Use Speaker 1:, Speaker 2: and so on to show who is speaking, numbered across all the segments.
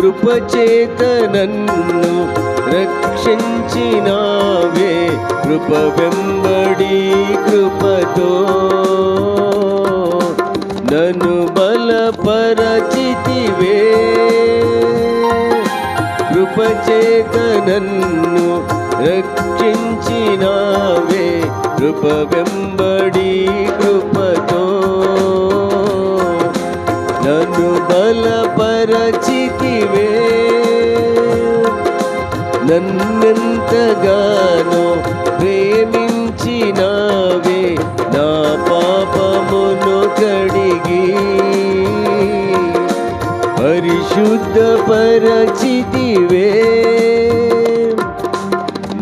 Speaker 1: కృపచేత నన్ను రక్షించినావే కృప వెంబడి కృపతో. నన్ను బలపరచితివే. కృపచేత నన్ను రక్షించినావే కృప వెంబడి నన్ను బలపరచితివే. నన్నెంతగానో ప్రేమించినావే నా పాపమును కడిగి. పరిశుద్ధ పరచితివే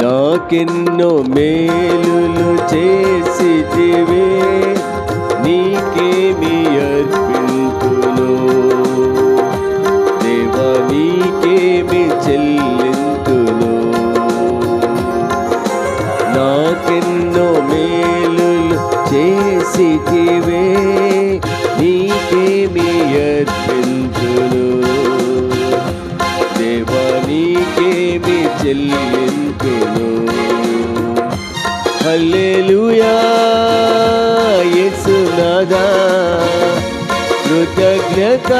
Speaker 1: నాకెన్నో మేలులు చేసితివే. చేసితివే నీకేమి అర్పించును దేవ నీకేమి చెల్లించును హల్లెలూయా యేసునాదా కృతజ్ఞత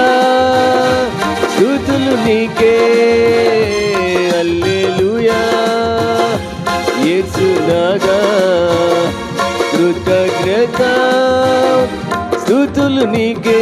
Speaker 1: స్తుతులు నీకే. హల్లెలూయా యేసునాదా కృతజ్ఞత స్థుతులు నీకే.